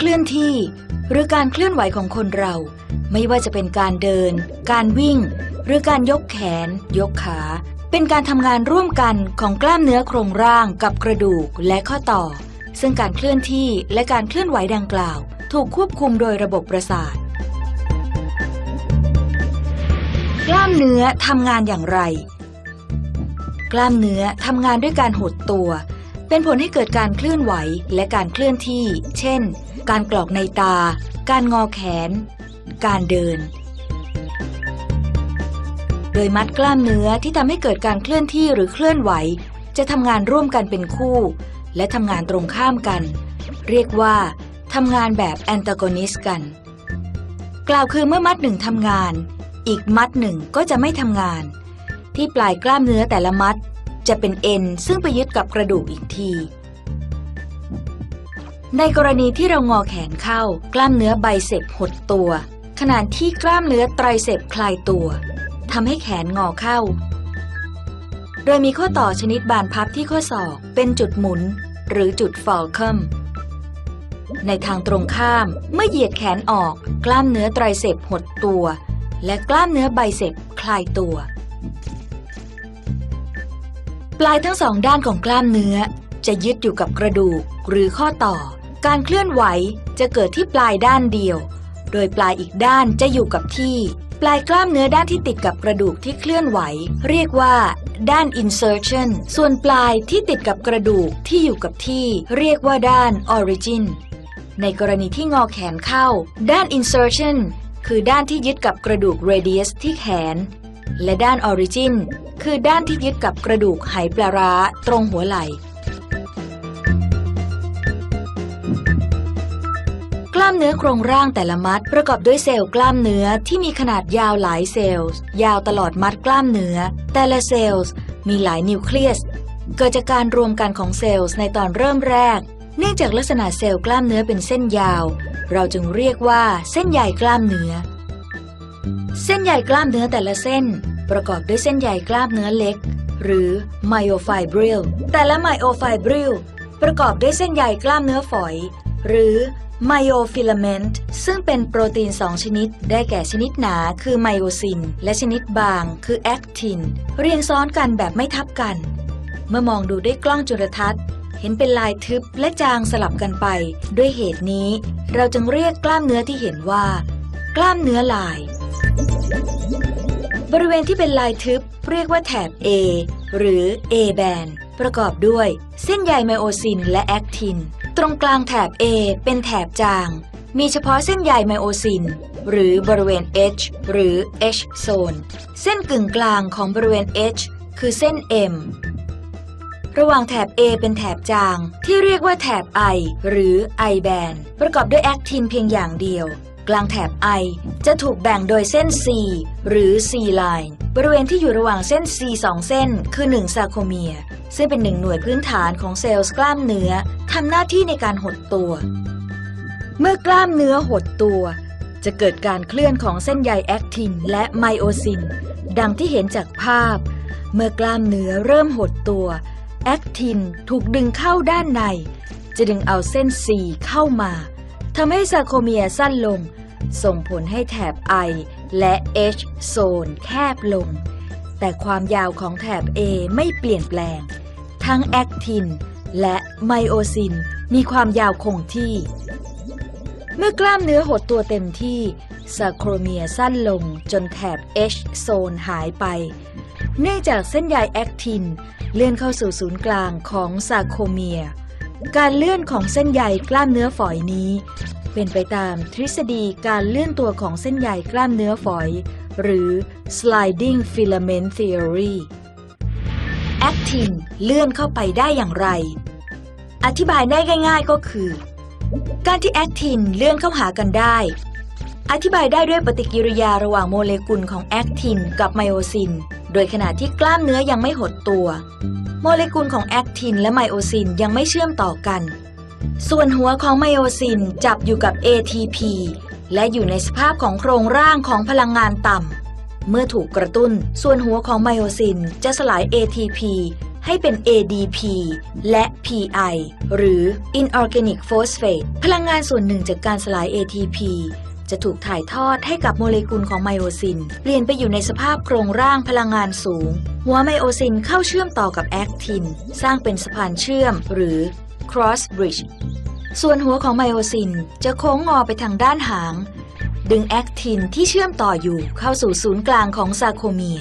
เคลื่อนที่ หรือการเคลื่อนไหวของคนเรา ไม่ว่าจะเป็นการเดิน การวิ่ง หรือการยกแขน ยกขา เป็นการทำงานร่วมกันของกล้ามเนื้อโครงร่างกับกระดูกและข้อต่อ ซึ่งการเคลื่อนที่และการเคลื่อนไหวดังกล่าว ถูกควบคุมโดยระบบประสาท กล้ามเนื้อทำงานอย่างไร กล้ามเนื้อทำงานด้วยการหดตัวเป็นผลให้เกิดการเคลื่อนไหวและการเคลื่อนที่ เช่น การกรอกในตา การงอแขน การเดิน โดยมัดกล้ามเนื้อที่ทำให้เกิดการเคลื่อนที่หรือเคลื่อนไหว จะทำงานร่วมกันเป็นคู่ และทำงานตรงข้ามกัน เรียกว่าทำงานแบบแอนตากอนิสกัน กล่าวคือเมื่อมัดหนึ่งทำงาน อีกมัดหนึ่งก็จะไม่ทำงาน ที่ปลายกล้ามเนื้อแต่ละมัด จะเป็นเอ็นซึ่งไปยึดกับกระดูกอีกที ในกรณีที่เรางอแขนเข้า กล้ามเนื้อไบเซปหดตัว ขณะที่กล้ามเนื้อไตรเซปคลายตัวทำให้แขนงอเข้า โดยมีข้อต่อชนิดบานพับที่ข้อศอกเป็นจุดหมุน หรือจุดฟอลคัมในทางตรงข้ามเมื่อเหยียดแขนออก กล้ามเนื้อไตรเซปหดตัว และกล้ามเนื้อไบเซปคลายตัว ปลายทั้งสองด้านของกล้ามเนื้อจะยึดอยู่กับกระดูกหรือข้อต่อ การเคลื่อนไหวจะเกิดที่ปลายด้านเดียว โดยปลายอีกด้านจะอยู่กับที่ ปลายกล้ามเนื้อด้านที่ติดกับกระดูกที่เคลื่อนไหว เรียกว่า ด้าน insertion ส่วนปลายที่ติดกับกระดูกที่อยู่กับที่ เรียกว่าด้าน origin ในกรณีที่งอแขนเข้า ด้าน insertion คือด้านที่ยึดกับกระดูก radius ที่แขน และด้าน origin คือด้านที่ยึดกับกระดูกไหปลาร้าตรงหัวไหล่ามเนื้อโครงร่างแต่ละมัด ประกอบด้วยเซลล์กล้ามเนื้อที่มีขนาดยาวหลายเซลล์ ยาวตลอดมัดกล้ามเนื้อ แต่ละเซลล์มีหลายนิวเคลียส เกิดจากการรวมกันของเซลล์ในตอนเริ่มแรก เนื่องจากลักษณะเซลล์กล้ามเนื้อเป็นเส้นยาว เราจึงเรียกว่าเส้นใยกล้ามเนื้อ เส้นใยกล้ามเนื้อแต่ละเส้น ประกอบด้วยเส้นใยกล้ามเนื้อเล็ก หรือ myofibril แต่ละ myofibril ประกอบด้วยเส้นใยกล้ามเนื้อฝอย หรือ myofilament ซึ่งเป็นโปรตีน 2 ชนิด ได้แก่ชนิดหนาคือไมโอซิน และชนิดบางคือแอคทิน เรียงซ้อนกันแบบไม่ทับกัน เมื่อมองดูด้วยกล้องจุลทรรศน์ เห็นเป็นลายทึบและจางสลับกันไป ด้วยเหตุนี้ เราจึงเรียกกล้ามเนื้อที่เห็นว่า กล้ามเนื้อลาย บริเวณที่เป็นลายทึบเรียกว่าแถบ A หรือ A band ประกอบด้วย เส้นใยไมโอซินและแอคทิน ตรงกลางแถบ A เป็นแถบจาง มีเฉพาะเส้นใยไมโอซิน หรือบริเวณ H หรือ H zone เส้นกึ่งกลางของบริเวณ H คือเส้น M ระหว่างแถบ A เป็นแถบจาง ที่เรียกว่าแถบ I หรือ I band ประกอบด้วยแอคทินเพียงอย่างเดียว กลางแถบ I จะถูกแบ่งโดยเส้น C หรือ C line บริเวณที่อยู่ระหว่างเส้น C 2 เส้น คือ 1 ซาโคเมีย ซึ่งเป็นหนึ่งหน่วยพื้นฐานของเซลล์กล้ามเนื้อทำหน้าที่ในการหดตัว เมื่อกล้ามเนื้อหดตัว จะเกิดการเคลื่อนของเส้นใยแอคทินและไมโอซิน ดังที่เห็นจากภาพ เมื่อกล้ามเนื้อเริ่มหดตัวแอคทินถูกดึงเข้าด้านใน จะดึงเอาเส้น C เข้ามาทำให้ซาโคเมียสั้นลง ส่งผลให้แถบ I และ H โซนแคบลง แต่ความยาวของแถบ A ไม่เปลี่ยนแปลง ทั้งแอคทินและไมโอซินมีความยาวคงที่ เมื่อกล้ามเนื้อหดตัวเต็มที่ซาโครเมียสั้นลงจนแถบ H โซนหายไป เนื่องจากเส้นใยแอคทินเลื่อนเข้าสู่ศูนย์กลางของซาโคเมีย การเลื่อนของเส้นใยกล้ามเนื้อฝอยนี้ เป็นไปตามทฤษฎีการเลื่อนตัวของเส้นใยกล้ามเนื้อฝอย หรือ sliding filament theory แอคทินเลื่อนเข้าไปได้อย่างไร อธิบายได้ง่าย ๆก็คือ การที่แอคทินเลื่อนเข้าหากันได้ อธิบายได้ด้วยปฏิกิริยาระหว่างโมเลกุลของแอคทินกับไมโอซิน โดยขณะที่กล้ามเนื้อยังไม่หดตัว โมเลกุลของแอคทินและไมโอซินยังไม่เชื่อมต่อกัน ส่วนหัวของไมโอซินจับอยู่กับ ATP และอยู่ในสภาพของโครงร่างของพลังงานต่ำ เมื่อถูกกระตุ้น ส่วนหัวของไมโอซินจะสลาย ATP ให้เป็น ADP และ PI หรือ Inorganic Phosphate พลังงานส่วนหนึ่งจากการสลาย ATP จะถูกถ่ายทอดให้กับโมเลกุลของไมโอซิน เปลี่ยนไปอยู่ในสภาพโครงร่างพลังงานสูง หัวไมโอซินเข้าเชื่อมต่อกับแอคทิน สร้างเป็นสะพานเชื่อมหรือ cross bridge ส่วนหัวของไมโอซินจะโค้งงอไปทางด้านหาง ดึงแอคทินที่เชื่อมต่ออยู่เข้าสู่ศูนย์กลางของซาโคเมีย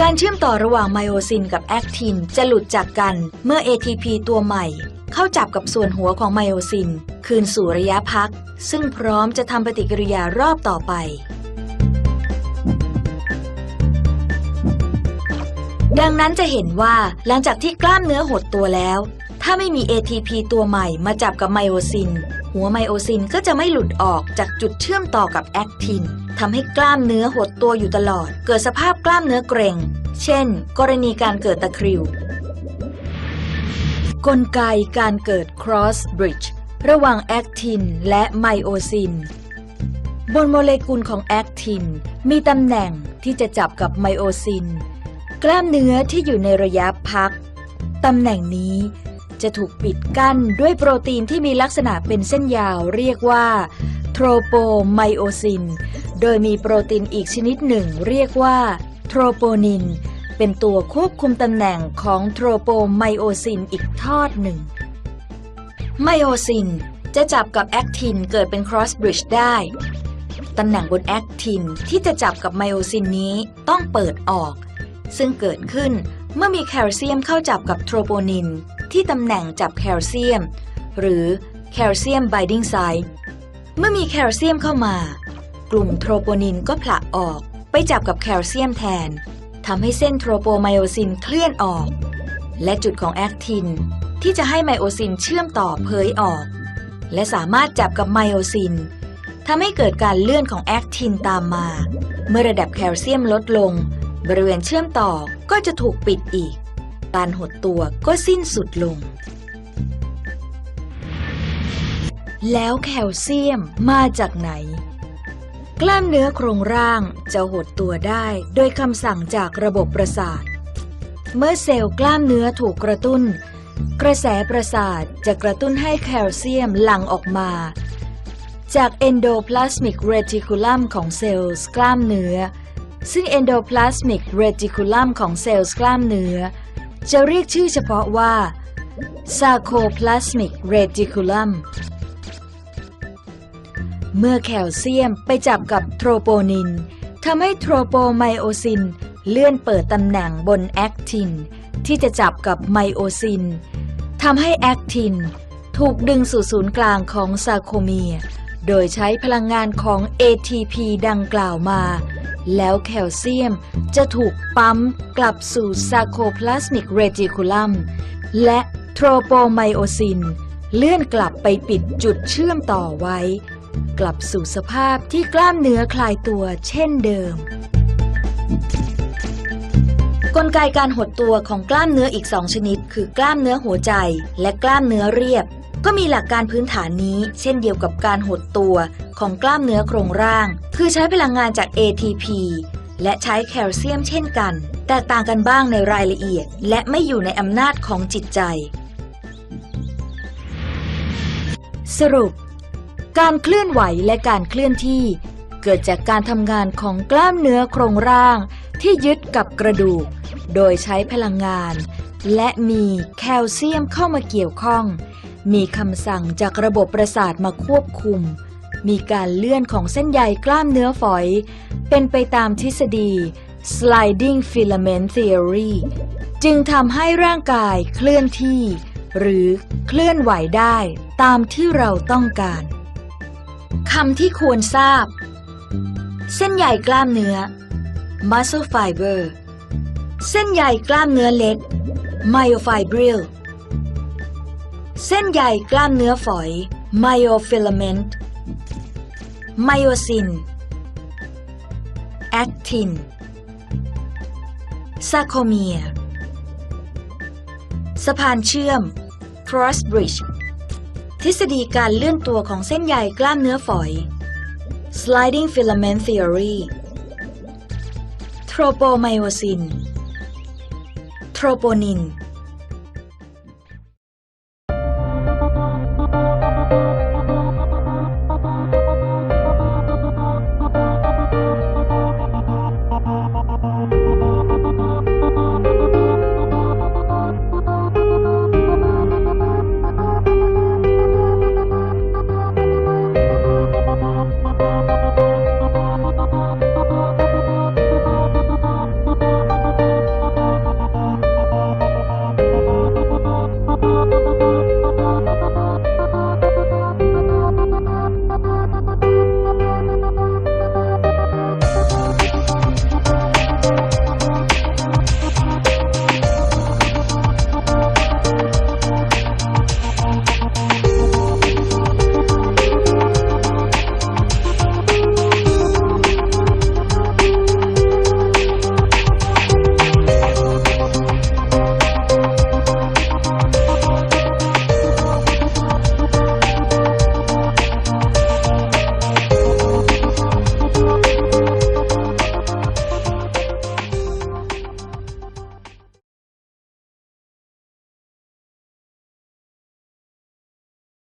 การเชื่อมต่อระหว่างไมโอซินกับแอคทินจะหลุดจากกันเมื่อ ATP ตัวใหม่ เข้าจับกับส่วนหัวของไมโอซิน คืนสู่ระยะพัก ซึ่งพร้อมจะทำปฏิกิริยารอบต่อไป ดังนั้นจะเห็นว่าหลังจากที่กล้ามเนื้อหดตัวแล้ว ถ้าไม่มี ATP ตัวใหม่มาจับกับไมโอซิน หัวไมโอซินก็จะไม่หลุดออกจากจุดเชื่อมต่อกับแอคทินทำให้กล้ามเนื้อหดตัวอยู่ตลอด เกิดสภาพกล้ามเนื้อเกร็ง เช่น กรณีการเกิดตะคริว กลไกการเกิด cross bridge ระหว่างแอคทินและไมโอซิน บนโมเลกุลของแอคทินมีตำแหน่งที่จะจับกับไมโอซิน กล้ามเนื้อที่อยู่ในระยะพัก ตำแหน่งนี้จะถูกปิดกั้นด้วยโปรตีนที่มีลักษณะเป็นเส้นยาวเรียกว่าโทรโปไมโอซิน โดยมีโปรตีนอีกชนิดหนึ่งเรียกว่าโทรโปนิน เป็นตัวควบคุมตำแหน่งของโทรโปไมโอซินอีกทอดหนึ่ง ไมโอซินจะจับกับแอคทินเกิดเป็น cross bridge ได้ ตำแหน่งบนแอคทินที่จะจับกับไมโอซินนี้ต้องเปิดออก ซึ่งเกิดขึ้นเมื่อมีแคลเซียมเข้าจับกับโทรโปนิน ที่ตำแหน่งจับแคลเซียม หรือแคลเซียม binding site เมื่อมีแคลเซียมเข้ามา กลุ่มโทรโปนินก็ผละออกไปจับกับแคลเซียมแทนทำให้เส้นโทรโปไมโอซินเคลื่อนออก และจุดของแอคทิน ที่จะให้ไมโอซินเชื่อมต่อเผยออก และสามารถจับกับไมโอซินทำให้เกิดการเลื่อนของแอคทินตามมา เมื่อระดับแคลเซียมลดลง บริเวณเชื่อมต่อก็จะถูกปิดอีก การหดตัวก็สิ้นสุดลง แล้วแคลเซียมมาจากไหน กล้ามเนื้อโครงร่างจะหดตัวได้โดยคำสั่งจากระบบประสาท เมื่อเซลล์กล้ามเนื้อถูกกระตุ้น กระแสประสาทจะกระตุ้นให้แคลเซียมหลั่งออกมาจากเอนโดพลาสมิกเรติคูลัมของเซลล์กล้ามเนื้อ ซึ่งเอนโดพลาสมิกเรติคูลัมของเซลล์กล้ามเนื้อ จะเรียกชื่อเฉพาะว่าซาโคพลาสมิกเรติคูลัมเมื่อแคลเซียมไปจับกับโทรโปนินทำให้โทรโปไมโอซิน เลื่อนเปิดตำแหน่งบนแอคทิน ที่จะจับกับไมโอซินทำให้แอคทิน ถูกดึงสู่ศูนย์กลางของซาโคเมีย โดยใช้พลังงานของ ATP ดังกล่าวมา แล้วแคลเซียมจะถูกปั๊มกลับสู่ซาโคพลาสมิกเรติคูลัม และโทรโปไมโอซิน เลื่อนกลับไปปิดจุดเชื่อมต่อไว้ กลับสู่สภาพที่กล้ามเนื้อคลายตัวเช่นเดิม กลไกการหดตัวของกล้ามเนื้ออีกสองชนิด คือกล้ามเนื้อหัวใจและกล้ามเนื้อเรียบ ก็มีหลักการพื้นฐานนี้ เช่นเดียวกับการหดตัวของกล้ามเนื้อโครงร่าง คือใช้พลังงานจาก ATP และใช้แคลเซียมเช่นกัน แตกต่างกันบ้างในรายละเอียด และไม่อยู่ในอำนาจของจิตใจ สรุป การเคลื่อนไหวและการเคลื่อนที่ เกิดจากการทำงานของกล้ามเนื้อโครงร่าง ที่ยึดกับกระดูก โดยใช้พลังงาน และมีแคลเซียมเข้ามาเกี่ยวข้อง มีคำสั่งจากระบบประสาทมาควบคุม มีการเลื่อนของเส้นใยกล้ามเนื้อฝอย เป็นไปตามทฤษฎี sliding filament theory จึงทำให้ร่างกายเคลื่อนที่ หรือเคลื่อนไหวได้ตามที่เราต้องการคำที่ควรทราบ เส้นใยกล้ามเนื้อ muscle fiber เส้นใยกล้ามเนื้อเล็ก myofibril เส้นใยกล้ามเนื้อฝอย myofilament myosin actin sarcomere สะพานเชื่อม cross bridge ทฤษฎีการเลื่อนตัวของเส้นใยกล้ามเนื้อฝอย sliding filament theory tropomyosin โทรโปนิน